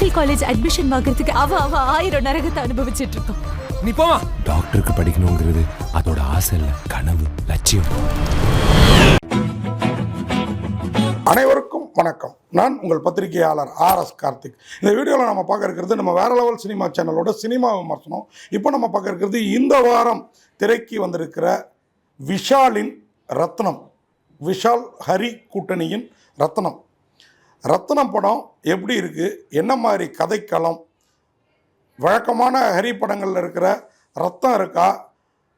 Medical college admission வாங்குறதுக்கு அவ அவ ஆயிரம் நரகத்தை அனுபவிச்சிட்டு இருக்கோம் நீ போமா. டாக்டருக்கு படிக்கணுங்கிறது அதோட ஆசை இல்லை கனவு லட்சியம். அனைவருக்கும் வணக்கம். நான் உங்கள் பத்திரிகையாளர் ஆர் எஸ் கார்த்திக். இந்த வீடியோவில் நம்ம பார்க்க இருக்கிறது நம்ம வேற லெவல் சினிமா சேனலோட சினிமா விமர்சனம். இப்போ நம்ம பார்க்க இருக்கிறது இந்த வாரம் திரைக்கு வந்திருக்கிற விஷாலின் ரத்னம். விஷால் ஹரி கூட்டணியின் ரத்னம். ரத்னம் படம் எப்படி இருக்குது என்ன மாதிரி கதைக்களம்? வழக்கமான ஹரி படங்களில் இருக்கிற ரத்தம் இருக்கா?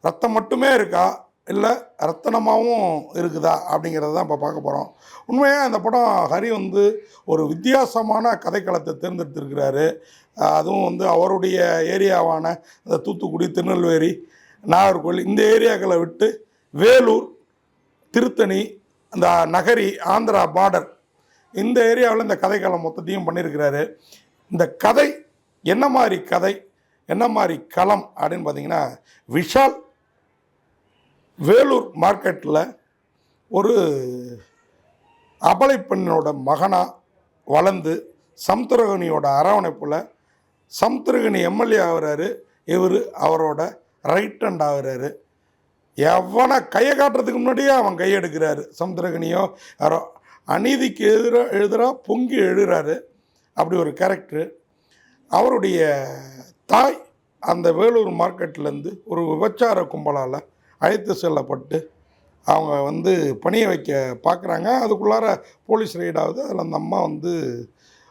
ரத்தம் மட்டுமே இருக்கா? இல்லை ரத்தனமாகவும் இருக்குதா? அப்படிங்கிறத தான் இப்போ பார்க்க போகிறோம் உண்மையாக இந்த படம் ஹரி வந்து ஒரு வித்தியாசமான கதைக்களத்தை தேர்ந்தெடுத்திருக்கிறாரு. அதுவும் வந்து அவருடைய ஏரியாவான இந்த தூத்துக்குடி திருநெல்வேலி நாகர்கோவில் இந்த ஏரியாக்களை விட்டு வேலூர் திருத்தணி அந்த நகரி ஆந்திரா பார்டர் இந்த ஏரியாவில் இந்த கதைக்களம் மொத்தத்தையும் பண்ணியிருக்கிறாரு. இந்த கதை என்ன மாதிரி கதை என்ன மாதிரி களம் அப்படின்னு பார்த்தீங்கன்னா விஷால் வேலூர் மார்க்கெட்டில் ஒரு அபலை பெண்ணோட மகனாக வளர்ந்து சம்திரகனியோட அரவணைப்பில் சம்திரகனி எம்எல்ஏ ஆகுறாரு. இவர் அவரோட ரைட் ஹண்ட் ஆகுறாரு. எவனை கையை காட்டுறதுக்கு முன்னாடியே அவன் கையெடுக்கிறாரு சமுத்திரகனியோ யாரோ அநீதிக்கு எதிராக எழுதுறாக பொங்கி எழுதுறாரு அப்படி ஒரு கேரக்டரு அவருடைய தாய் அந்த வேலூர் மார்க்கெட்லேருந்து ஒரு விபச்சார கும்பலால் அழைத்து செல்லப்பட்டு அவங்க வந்து பணிய வைக்க பார்க்குறாங்க அதுக்குள்ளார போலீஸ் ரெய்டாவது அதில் அந்த அம்மா வந்து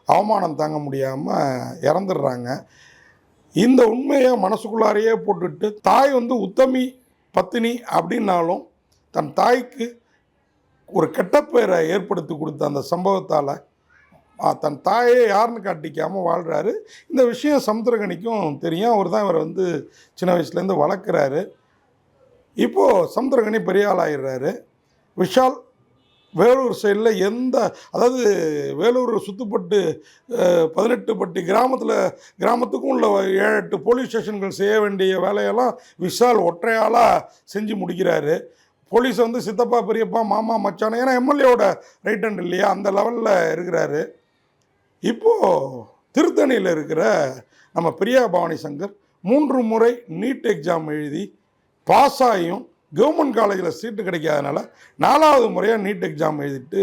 அவமானம் தாங்க முடியாமல் இறந்துடுறாங்க. இந்த உண்மையை மனசுக்குள்ளாரையே போட்டுட்டு தாய் வந்து உத்தமி பத்தினி அப்படின்னாலும் தன் தாய்க்கு ஒரு கெட்ட பெயரை ஏற்படுத்தி கொடுத்த அந்த சம்பவத்தால் தன் தாயை யாருன்னு காட்டிக்காமல் வாழ்கிறாரு இந்த விஷயம் சமுத்திரகனிக்கும் தெரியும். அவர் தான் இவரை வந்து சின்ன வயசுலேருந்து வளர்க்குறாரு. இப்போது சமுத்திரகனி பெரிய ஆளாயிடுறாரு விஷால் வேலூர் சைடில் எந்த அதாவது வேலூர் சுத்துப்பட்டு பதினெட்டு பட்டி கிராமத்தில் கிராமத்துக்கும் உள்ள ஏழு எட்டு போலீஸ் ஸ்டேஷன்கள் செய்ய வேண்டிய வேலையெல்லாம் விஷால் ஒற்றையாளாக செஞ்சு முடிக்கிறாரு. போலீஸ் வந்து சித்தப்பா பெரியப்பா மாமா மச்சான் ஏன்னா எம்எல்ஏவோட ரைட் ஹேண்ட் இல்லையா? அந்த லெவலில் இருக்கிறாரு. இப்போது திருத்தணியில் இருக்கிற நம்ம பிரியா பவானி சங்கர் மூன்று முறை நீட் எக்ஸாம் எழுதி பாஸ் ஆகியும் கவர்மெண்ட் காலேஜில் சீட்டு கிடைக்காதனால நாலாவது முறையாக நீட் எக்ஸாம் எழுதிட்டு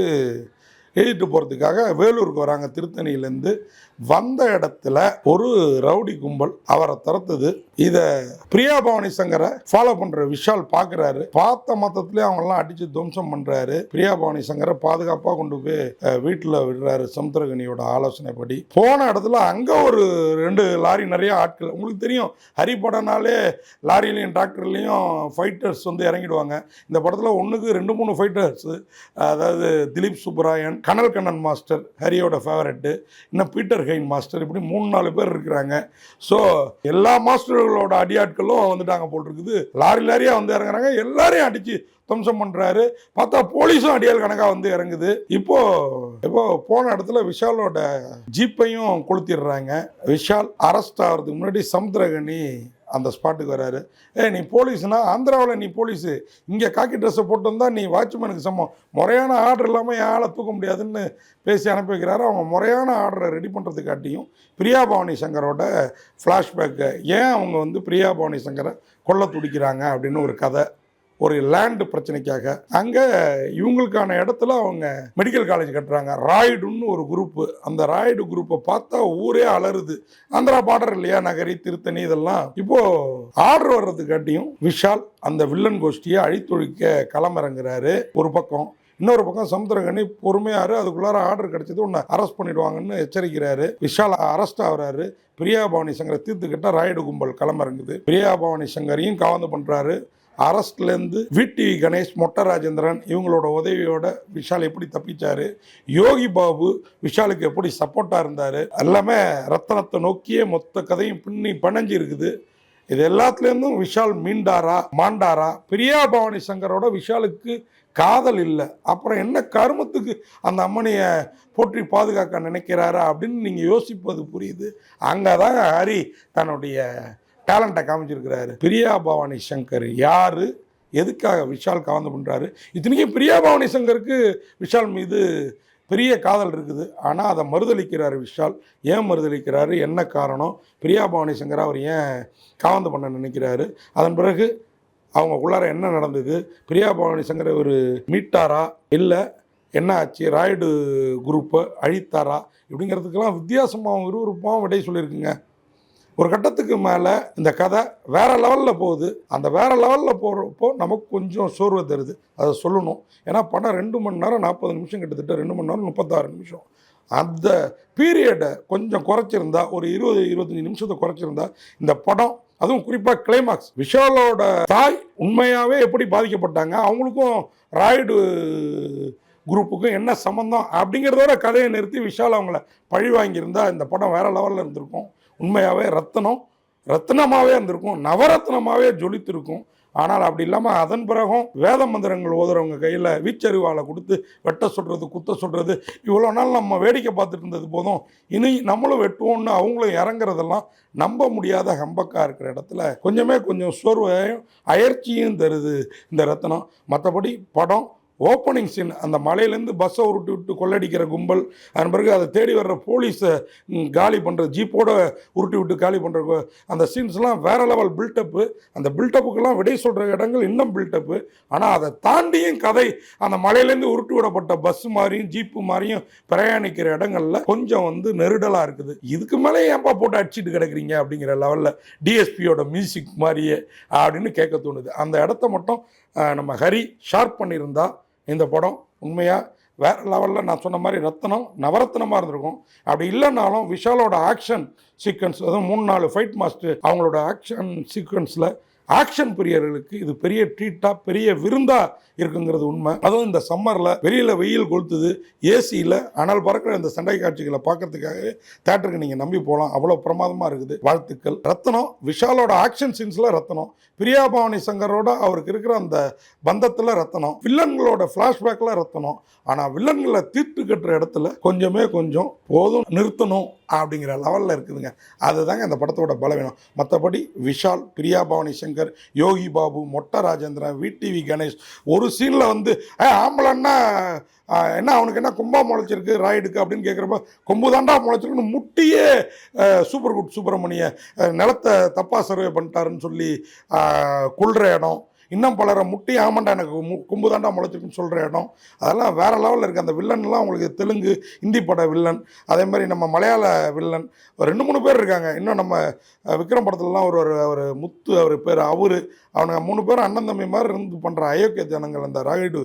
எழுதிட்டு போகிறதுக்காக வேலூருக்கு வராங்க. திருத்தணியிலேருந்து வந்த இடத்துல ஒரு ரவுடி கும்பல் அவரை துரத்துது. இதை பிரியா பவானி சங்கரை ஃபாலோ பண்ணுற விஷால் பாக்குறாரு. பார்த்த மொத்தத்துலேயே அவங்கெல்லாம் அடித்து துவம்சம் பண்ணுறாரு பிரியா பவானி சங்கரை பாதுகாப்பாக கொண்டு போய் வீட்டில் விடுறாரு சமுத்திரகனியோட ஆலோசனைப்படி. போன இடத்துல அங்கே ஒரு ரெண்டு லாரி நிறைய ஆட்கள் உங்களுக்கு தெரியும் ஹரி படம்னாலே லாரிலையும் டிராக்டர்லேயும் ஃபைட்டர்ஸ் வந்து இறங்கிடுவாங்க. இந்த படத்தில் ஒன்றுக்கு ரெண்டு மூணு ஃபைட்டர்ஸ் அதாவது திலீப் சுப்பராயன் கனல் கண்ணன் மாஸ்டர் ஹரியோட ஃபேவரெட்டு இன்னும் பீட்டர் ஹெயின் மாஸ்டர் இப்படி மூணு நாலு பேர் இருக்கிறாங்க. ஸோ எல்லா மாஸ்டர்களோட அடியாட்களும் வந்துட்டாங்க போல் இருக்குது லாரி லாரியா வந்து இறங்குறாங்க. எல்லாரையும் அடிச்சு துவம்சம் பண்றாரு. பார்த்தா போலீஸும் அடியால் கணக்காக வந்து இறங்குது. இப்போ இப்போ போன இடத்துல விஷாலோட ஜீப்பையும் கொளுத்திடுறாங்க. விஷால் அரெஸ்ட் ஆகிறதுக்கு முன்னாடி சமுத்திரகனி அந்த ஸ்பாட்டுக்கு வராரு. ஏ நீ போலீஸ்னா ஆந்திராவில் நீ போலீஸு. இங்கே காக்கி ட்ரெஸ்ஸை போட்டு வந்தால் நீ வாட்ச்மேனுக்கு சமம். முறையான ஆர்டர் இல்லாமல் என் ஆளை தூக்க முடியாதுன்னு பேசி அனுப்பி வைக்கிறாரு. அவங்க முறையான ஆர்டரை ரெடி பண்ணுறதுக்காட்டியும் பிரியா பவானி சங்கரோட ஃப்ளாஷ்பேக்கை ஏன் அவங்க வந்து பிரியா பவானி சங்கரை கொல்ல துடிக்கிறாங்க? அப்படின்னு ஒரு கதை. ஒரு லேண்டு பிரச்சனைக்காக. அங்கே இவங்களுக்கான இடத்துல அவங்க மெடிக்கல் காலேஜ் கட்டுறாங்க. ராய்டுன்னு ஒரு குரூப்பு அந்த ராய்டு குரூப்பை பார்த்தா ஊரே அலறுது. ஆந்திரா பார்டர் இல்லையா? நகரி திருத்தணி இதெல்லாம். இப்போ ஆர்டர் வர்றதுக்காட்டியும் விஷால் அந்த வில்லன் கோஷ்டியை அழித்தொழிக்க களமிறங்குறாரு. ஒரு பக்கம். இன்னொரு பக்கம் சமுத்திரகனி பொறுமையாரு அதுக்குள்ளார ஆர்டர் கிடைச்சது உன்னை அரெஸ்ட் பண்ணிடுவாங்கன்னு எச்சரிக்கிறாரு. விஷால் அரெஸ்ட் ஆகுறாரு. பிரியா பவானி சங்கரை தீர்த்துக்கிட்ட ராயடு கும்பல் களமிறங்குது. பிரியா பவானி சங்கரையும் கலந்து பண்ணுறாரு அரஸ்ட்லேருந்து விடிவி கணேஷ் மொட்டை ராஜேந்திரன் இவங்களோட உதவியோட விஷால் எப்படி தப்பிச்சாரு யோகி பாபு விஷாலுக்கு எப்படி சப்போர்ட்டாக இருந்தார் எல்லாமே ரத்தனத்தை நோக்கியே மொத்த கதையும் பின்னி பணஞ்சு இருக்குது. இது எல்லாத்துலேருந்தும் விஷால் மீண்டாரா மாண்டாரா? பிரியா பவானி சங்கரோட விஷாலுக்கு காதல் இல்லை. அப்புறம் என்ன கருமத்துக்கு அந்த அம்மனையை போற்றி பாதுகாக்க நினைக்கிறாரா அப்படின்னு நீங்கள் யோசிப்பது புரியுது. அங்கே தான் ஹரி தன்னுடைய டேலண்ட்டை காமிச்சிருக்கிறாரு. பிரியா பவானி சங்கர். யார்? எதுக்காக விஷால் கவர்ந்து பண்ணுறாரு இத்தனைக்கும் பிரியா பவானி சங்கருக்கு விஷால் மீது பெரிய காதல் இருக்குது. ஆனால் அதை மறுதளிக்கிறார் விஷால். ஏன் மறுதளிக்கிறாரு? என்ன காரணம்? பிரியா பவானி சங்கர் அவர் ஏன் காவந்து பண்ண நினைக்கிறாரு? அதன் பிறகு அவங்களுக்குள்ளார என்ன நடந்தது? பிரியா பவானி சங்கர் ஒரு மீட்டாரா? இல்லை என்ன ஆச்சு? ராய்டு குரூப்பை அழித்தாரா? இப்படிங்கிறதுக்கெல்லாம் வித்தியாசமாகவும் விறுவிறுப்பாகவும் விடை சொல்லியிருக்குங்க. ஒரு கட்டத்துக்கு மேலே இந்த கதை வேற லெவலில் போகுது. அந்த வேற லெவலில் போகிறப்போ நமக்கு கொஞ்சம் சோர்வு தருது. அதை சொல்லணும். ஏன்னா படம் ரெண்டு மணி நேரம் நாற்பது நிமிஷம் கிட்டத்தட்ட ரெண்டு மணி நேரம் முப்பத்தாறு நிமிஷம். அந்த பீரியடை கொஞ்சம் குறைச்சிருந்தா ஒரு இருபது இருபத்தஞ்சி நிமிஷத்தை குறைச்சிருந்தா இந்த படம் அதுவும் குறிப்பாக கிளைமாக்ஸ் விஷாலோட தாய் உண்மையாகவே எப்படி பாதிக்கப்பட்டாங்க அவங்களுக்கும் ராய்டு குரூப்புக்கும் என்ன சம்மந்தம் அப்படிங்கிறதோட கதையை நிறுத்தி விஷால் அவங்கள பழி வாங்கியிருந்தா இந்த படம் வேறு லெவலில் இருந்திருக்கும். உண்மையாகவே ரத்தனம் ரத்னமாகவே இருந்திருக்கும் நவரத்னமாகவே ஜொலித்திருக்கும். ஆனால் அப்படி இல்லாமல் அதன் பிறகும் வேத மந்திரங்கள் ஓதுறவங்க கையில் வீச்சறிவாளை கொடுத்து வெட்ட சொல்கிறது குத்த சொல்கிறது இவ்வளோ நாள் நம்ம வேடிக்கை பார்த்துட்டு இருந்தது போதும். இனி நம்மளும் வெட்டுவோம்னு அவங்களும் இறங்குறதெல்லாம் நம்ப முடியாத ஹம்பக்காக இருக்கிற இடத்துல கொஞ்சமே கொஞ்சம் சோர்வையும் அயற்சியும் தருது இந்த ரத்னம் மற்றபடி படம் ஓப்பனிங் சீன் அந்த மலையிலேருந்து பஸ்ஸை உருட்டி விட்டு கொள்ளடிக்கிற கும்பல் அதன் பிறகு அதை தேடி வர்ற போலீஸை காலி பண்ணுற ஜீப்போட உருட்டி விட்டு காலி பண்ணுற அந்த சீன்ஸ்லாம் வேற லெவல் பில்டப்பு அந்த பில்டப்புக்கெல்லாம் விடை சொல்கிற இடங்கள் இன்னும் பில்டப்பு ஆனால் அதை தாண்டியும் கதை அந்த மலையிலேருந்து உருட்டி விடப்பட்ட பஸ் மாதிரியும் ஜீப்பு மாதிரியும் பிரயாணிக்கிற இடங்கள்ல கொஞ்சம் வந்து நெருடலாக இருக்குது. இதுக்கு மேலே ஏன்பா போட்டு அடிச்சிட்டு கிடக்குறீங்க அப்படிங்கிற லெவலில் டிஎஸ்பியோட மியூசிக் மாதிரியே அப்படின்னு கேட்க தோணுது. அந்த இடத்த மட்டும் நம்ம ஹரி ஷார்ப் பண்ணியிருந்தா இந்த படம் உண்மையாக வேறு லெவலில் நான் சொன்ன மாதிரி ரத்தனம் நவரத்னமாக இருந்திருக்கும். அப்படி இல்லைனாலும் விஷாலோட ஆக்ஷன் சீக்வன்ஸ் அதுவும் மூணு நாலு ஃபைட் மாஸ்டர் அவங்களோட ஆக்ஷன் சீக்வன்ஸில் ஆக்ஷன் பிரியர்களுக்கு இது பெரிய ட்ரீட்டாக பெரிய விருந்தா இருக்குங்கிறது உண்மை. அதுவும் இந்த சம்மரில் வெளியில் வெயில் கொளுத்துது ஏசியில் அனல் பறக்கிற இந்த சண்டை காட்சிகளை பார்க்கறதுக்காகவே தேட்டருக்கு நீங்கள் நம்பி போகலாம். அவ்வளோ பிரமாதமாக இருக்குது. வாழ்த்துக்கள். ரத்னம் விஷாலோட ஆக்ஷன் சீன்ஸில் ரத்னம் பிரியா பவானி சங்கரோட அவருக்கு இருக்கிற அந்த பந்தத்தில் ரத்தனம் வில்லன்களோட ஃப்ளாஷ்பேக்கில் ரத்தனம் ஆனால் வில்லன்களை தீர்த்து கட்டுற இடத்துல கொஞ்சமே கொஞ்சம் போதும் நிறுத்தணும். அப்படிங்கிற லெவலில் இருக்குதுங்க. அதுதாங்க அந்த படத்தோட பலவீனம். மற்றபடி விஷால் பிரியா பவானி சங்கர் யோகி பாபு மொட்டை ராஜேந்திரன் விடிவி கணேஷ் ஒரு சீனில் வந்து "ஏய், ஆம்பளைன்னா என்ன அவனுக்கு என்ன கும்பா முளைச்சிருக்கு ராய்டுக்கு? அப்படின்னு கேட்குறப்ப கொம்பு தாண்டா முளைச்சிருக்குன்னு முட்டியே சூப்பர் குட் சுப்பிரமணிய நிலத்தை தப்பாக சர்வே பண்ணிட்டாருன்னு சொல்லி கொள்கிற இடம் இன்னும் பலரை முட்டி ஆமாண்டா எனக்கு மு- கொம்பு தாண்டா முளைச்சிருக்குன்னு சொல்கிற இடம். அதெல்லாம் வேற லெவலில் இருக்குது அந்த வில்லன்லாம் உங்களுக்கு தெலுங்கு ஹிந்தி பட வில்லன் அதே மாதிரி நம்ம மலையாள வில்லன் ஒரு ரெண்டு மூணு பேர் இருக்காங்க. இன்னும் நம்ம விக்ரம் படத்துலலாம் ஒரு ஒரு ஒரு முத்து அவர் பேர் அவரு அவனுங்க மூணு பேரும் அண்ணன் தம்பி மாதிரி இருந்து பண்ணுற அயோக்கிய ஜனங்கள் அந்த ராகிடு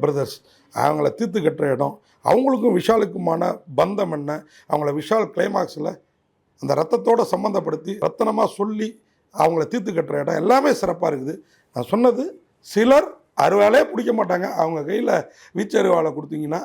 பிரதர்ஸ் அவங்கள தீர்த்து கட்டுற இடம். அவங்களுக்கும் விஷாலுக்குமான பந்தம் என்ன? அவங்கள விஷால் கிளைமாக்ஸில் அந்த ரத்தத்தோட சம்மந்தப்படுத்தி ரத்தனமாக சொல்லி அவங்கள தீர்த்து கட்டுற இடம். எல்லாமே சிறப்பாக இருக்குது. நான் சொன்னது சிலர் அருவாலே பிடிக்க மாட்டாங்க. அவங்க கையில் வீச்சருவாலை கொடுத்தீங்கன்னா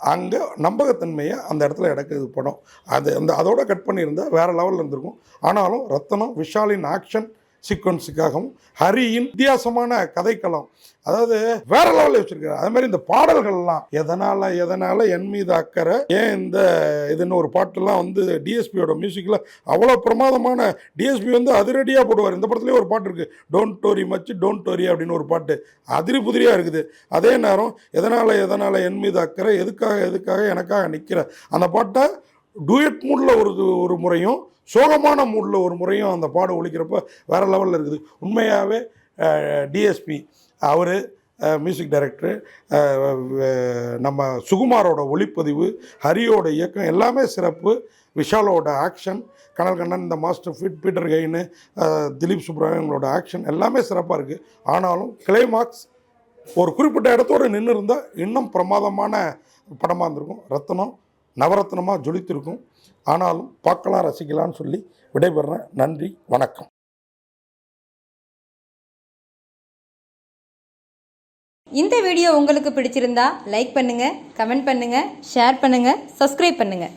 அங்கே நம்பகத்தன்மையை அந்த இடத்துல இடக்குது படம். அது அந்த அதோட கட் பண்ணியிருந்தா வேறு லெவலில் இருந்திருக்கும். ஆனாலும் ரத்தனம் விஷாலின் ஆக்ஷன் சீக்வன்ஸுக்காகவும் ஹரியின் வித்தியாசமான கதைக்களம். அதாவது வேற லெவலில் வச்சிருக்காரு அதே மாதிரி இந்த பாடல்கள்லாம் எதனால எதனால என் மீது அக்கறை ஏன் இந்த இதுன்னு ஒரு பாட்டுலாம் வந்து டிஎஸ்பியோட மியூசிக்கில் அவ்வளோ பிரமாதமான டிஎஸ்பி வந்து அதிரடியாக போடுவார். இந்த படத்துலேயே ஒரு பாட்டு இருக்குது டோன்ட் டோரி மச்சு டோன்ட் டோரி அப்படின்னு ஒரு பாட்டு. அதிரி புதிரியாக இருக்குது. அதே நேரம் எதனால் எதனால் என் மீது அக்கறை எதுக்காக எதுக்காக எனக்காக நிற்கிற அந்த பாட்டை டூயட் மூடில் ஒரு ஒரு முறையும் சோகமான மூடில் ஒரு முறையும் அந்த பாடு ஒழிக்கிறப்ப வேறு லெவலில் இருக்குது. உண்மையாகவே டிஎஸ்பி அவர் மியூசிக் டைரக்டரு நம்ம சுகுமாரோட ஒளிப்பதிவு ஹரியோட இயக்கம் எல்லாமே சிறப்பு. விஷாலோட ஆக்ஷன் கனல் கண்ணன் இந்த master fight Peter Hein Dileep சுப்ரமணியங்களோட action எல்லாமே சிறப்பாக இருக்குது ஆனாலும் கிளைமாக்ஸ் ஒரு குறிப்பிட்ட இடத்தோடு நின்று இருந்தால் இன்னும் பிரமாதமான படமாக இருந்திருக்கும். ரத்னம் நவரத்னமாக ஜொலித்திருக்கும். ஆனாலும் பார்க்கலாம் ரசிக்கலாம்னு சொல்லி விடைபெறுறேன் நன்றி வணக்கம். இந்த வீடியோ உங்களுக்கு பிடிச்சிருந்தா லைக் பண்ணுங்கள் கமெண்ட் பண்ணுங்கள் ஷேர் பண்ணுங்கள் சப்ஸ்கிரைப் பண்ணுங்கள்